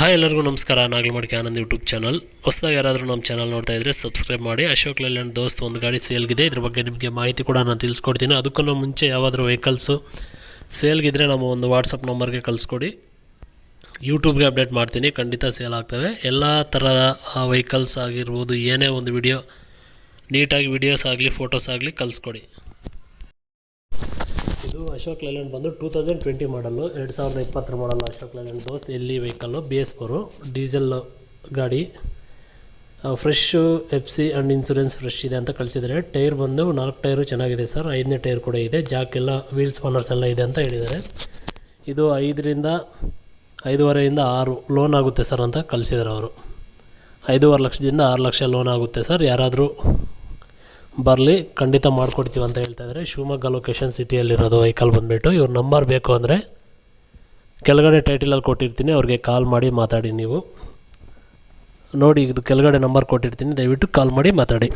Hi ಎಲ್ಲರಿಗೂ ನಮಸ್ಕಾರ. ನಾಗಲ್ ಮಡಿಕೆ ಆನಂದ್ ಯೂಟ್ಯೂಬ್ ಚಾನಲ್ ಹೊಸದಾಗಿ ಯಾರಾದರೂ ನಮ್ಮ ಚಾನಲ್ ನೋಡ್ತಾ ಇದ್ದರೆ ಸಬ್ಸ್ಕ್ರೈಬ್ ಮಾಡಿ. ಅಶೋಕ್ ಲೈಲ್ಯಾಂಡ್ ದೋಸ್ತ್ ಒಂದು ಗಾಡಿ ಸೇಲ್ಗಿದೆ ಇದ್ರ ಬಗ್ಗೆ ನಿಮಗೆ ಮಾಹಿತಿ ಕೂಡ ನಾನು ತಿಳಿಸ್ಕೊಡ್ತೀನಿ. ಅದಕ್ಕೂ ಮುಂಚೆ ಯಾವಾದರೂ ವೆಹಿಕಲ್ಸು ಸೇಲ್ಗಿದ್ರೆ ನಮ್ಮ ಒಂದು ವಾಟ್ಸಪ್ ನಂಬರ್ಗೆ ಕಳಿಸ್ಕೊಡಿ. ಯೂಟ್ಯೂಬ್ಗೆ ಅಪ್ಡೇಟ್ ಮಾಡ್ತೀನಿ. ಖಂಡಿತ ಸೇಲ್ ಆಗ್ತವೆ. ಎಲ್ಲ ಥರದ ವೆಹಿಕಲ್ಸ್ ಆಗಿರ್ಬೋದು, ಏನೇ ಒಂದು ವಿಡಿಯೋ ನೀಟಾಗಿ ವಿಡಿಯೋಸ್ ಆಗಲಿ ಫೋಟೋಸ್ ಆಗಲಿ ಕಳಿಸ್ಕೊಡಿ. ಇದು ಅಶೋಕ್ ಲೇಲ್ಯಾಂಡ್ ಬಂದು ಟೂ ತೌಸಂಡ್ ಟ್ವೆಂಟಿ ಮಾಡಲ್ಲು ಎರಡು ಸಾವಿರದ ಇಪ್ಪತ್ತರ ಮಾಡಲ್ಲು ಅಶೋಕ್ ಲೇಲ್ಯಾಂಡ್ ದೋಸ್ತ್, ಎಲ್ಲಿ vehicle B S four diesel ಗಾಡಿ fresh F C and insurance fresh ಇದೆ ಅಂತ ಕಳಿಸಿದ್ದಾರೆ. ಟೈರ್ ಬಂದು ನಾಲ್ಕು ಟೈರು ಚೆನ್ನಾಗಿದೆ ಸರ್, ಐದನೇ ಟೈರ್ ಕೂಡ ಇದೆ, ಜಾಕ್ ಎಲ್ಲ ವೀಲ್ಸ್ ಓನರ್ಸ್ ಎಲ್ಲ ಇದೆ ಅಂತ ಹೇಳಿದ್ದಾರೆ. ಇದು ಐದರಿಂದ, ಐದೂವರೆಯಿಂದ ಆರು ಲೋನ್ ಆಗುತ್ತೆ ಸರ್ ಅಂತ ಕಳಿಸಿದ್ದಾರೆ ಅವರು. ಐದೂವರೆ ಲಕ್ಷದಿಂದ ಆರು ಲಕ್ಷ ಲೋನ್ ಆಗುತ್ತೆ ಸರ್, ಯಾರಾದರೂ ಬರಲಿ, ಖಂಡಿತ ಮಾಡಿಕೊಡ್ತೀವಿ ಅಂತ ಹೇಳ್ತಾ ಇದ್ದಾರೆ. ಶಿವಮೊಗ್ಗ ಲೊಕೇಶನ್ ಸಿಟಿಯಲ್ಲಿರೋದು ವೆಹಿಕಲ್ ಬಂದುಬಿಟ್ಟು, ಇವ್ರ ನಂಬರ್ ಬೇಕು ಅಂದರೆ ಕೆಳಗಡೆ ಟೈಟಲಲ್ಲಿ ಕೊಟ್ಟಿರ್ತೀನಿ, ಅವ್ರಿಗೆ ಕಾಲ್ ಮಾಡಿ ಮಾತಾಡಿ ನೀವು. ನೋಡಿ, ಇದು ಕೆಳಗಡೆ ನಂಬರ್ ಕೊಟ್ಟಿರ್ತೀನಿ, ದಯವಿಟ್ಟು ಕಾಲ್ ಮಾಡಿ ಮಾತಾಡಿ.